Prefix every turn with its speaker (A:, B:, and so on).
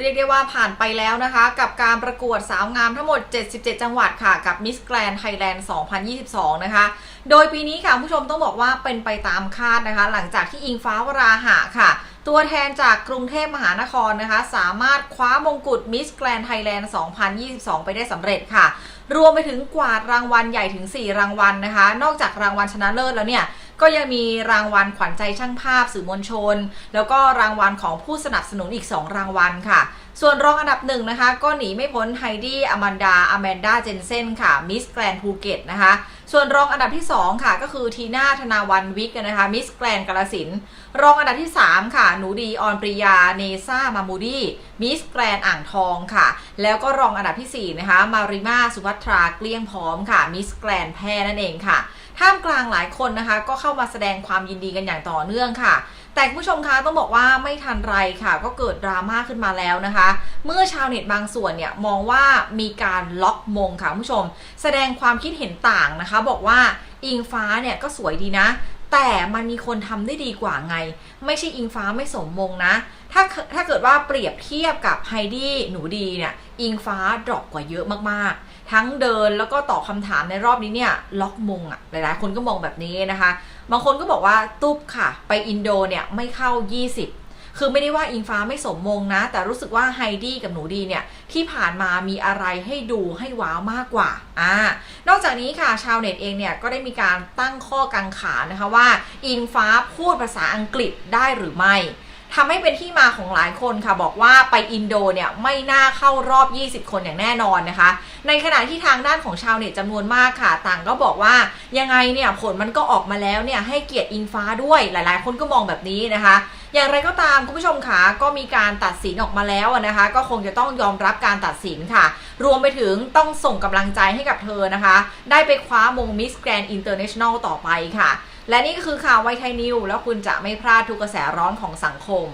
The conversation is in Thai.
A: เรียกได้ว่าผ่านไปแล้วนะคะ กับการประกวดสาวงามทั้งหมด 77 จังหวัดค่ะ กับ Miss Grand Thailand 2022 นะคะ โดยปีนี้ค่ะคุณผู้ชมต้องบอกว่าเป็นไปตามคาดนะคะ หลังจากที่อิงฟ้าวราหะค่ะ ตัวแทนจากกรุงเทพมหานครนะคะ สามารถคว้ามงกุฎ Miss Grand Thailand 2022 ไปได้สำเร็จค่ะ รวมไปถึงกวาดรางวัลใหญ่ถึง 4 รางวัลนะคะ นอกจากรางวัลชนะเลิศแล้วเนี่ย ก็ยังมีรางวัลขวัญใจช่างภาพสื่อมวลชน แล้วก็รางวัลของผู้สนับสนุนอีก 2 รางวัลค่ะ ส่วนรองอันดับหนึ่งนะคะ ก็หนีไม่พ้นไฮดี้อแมนดาอแมนดาเจนเซนค่ะมิสแกรนภูเก็ตนะคะ ส่วนรองอันดับที่ 2 ค่ะ ก็คือทีน่าธนาวันวิกนะคะมิสแกรนกาลสินรองอันดับที่ 3 ค่ะ หนูดีออนปริยาเนซ่ามามูดี้มิสแกรนอ่างทองค่ะ แล้วก็รองอันดับทีสี่4 นะคะ มาริมาสุภัทราเกลี้ยงพร้อมค่ะมิสแกรนแพรนั่นเองค่ะท่ามกลางหลายคนนะคะก็เข้ามาแสดงความยินดีกันอย่างต่อเนื่องค่ะ แต่ผู้ชมคะต้องบอกว่าไม่ทันไรค่ะ ก็เกิดดราม่าขึ้นมาแล้วนะคะ เมื่อชาวเน็ตบางส่วนเนี่ยมองว่ามีการล็อกมงค่ะผู้ชม แสดงความคิดเห็นต่างนะคะ บอกว่าอิงฟ้าเนี่ยก็สวยดีนะ แต่มันมีคนทำได้ดีกว่าไง ไม่ใช่อิงฟ้าไม่สมมงนะ ถ้าถ้าเกิดว่าเปรียบเทียบกับไฮดี้หนูดีเนี่ย อิงฟ้าดรอปกว่าเยอะมากๆ ทั้งเดินแล้วก็ตอบคำถามในรอบนี้เนี่ย ล็อกมงอะหลายๆ คนก็มองแบบนี้นะคะ บางคนก็บอกว่าตุ๊บค่ะ ไปอินโดเนี่ยไม่เข้า 20 คือไม่ได้ว่าอิงฟ้าไม่สมมงนะ แต่รู้สึกว่าไฮดี้กับหนูดีเนี่ยที่ผ่านมามีอะไรให้ดูให้ว้าวมากกว่าอ่านอกจากนี้ค่ะชาวเน็ตเองเนี่ยก็ได้มีการตั้งข้อกังขานะคะว่า อิงฟ้าพูดภาษาอังกฤษได้หรือไม่ทำให้เป็นที่มาของหลายคนค่ะบอกว่าไปอินโดเนี่ยไม่น่าเข้ารอบ 20 คนอย่างแน่นอนนะคะ ในขณะที่ทางด้านของชาวเน็ตจำนวนมากค่ะ ต่างก็บอกว่ายังไงเนี่ยผลมันก็ออกมาแล้วเนี่ยให้เกียรติอิงฟ้าด้วยหลาย ๆ คนก็มองแบบนี้นะคะ อย่างไรก็ตามคุณผู้ชมคะก็มีการตัดสินออกมาแล้วนะคะ ก็คงจะต้องยอมรับการตัดสินค่ะ รวมไปถึงต้องส่งกำลังใจให้กับเธอนะคะ ได้ไปคว้ามงมิสแกรนด์อินเตอร์เนชั่นแนลต่อไปค่ะ และนี่ก็คือข่าวไวไทยนิวแล้วคุณจะไม่พลาดทุกกระแสร้อนของสังคม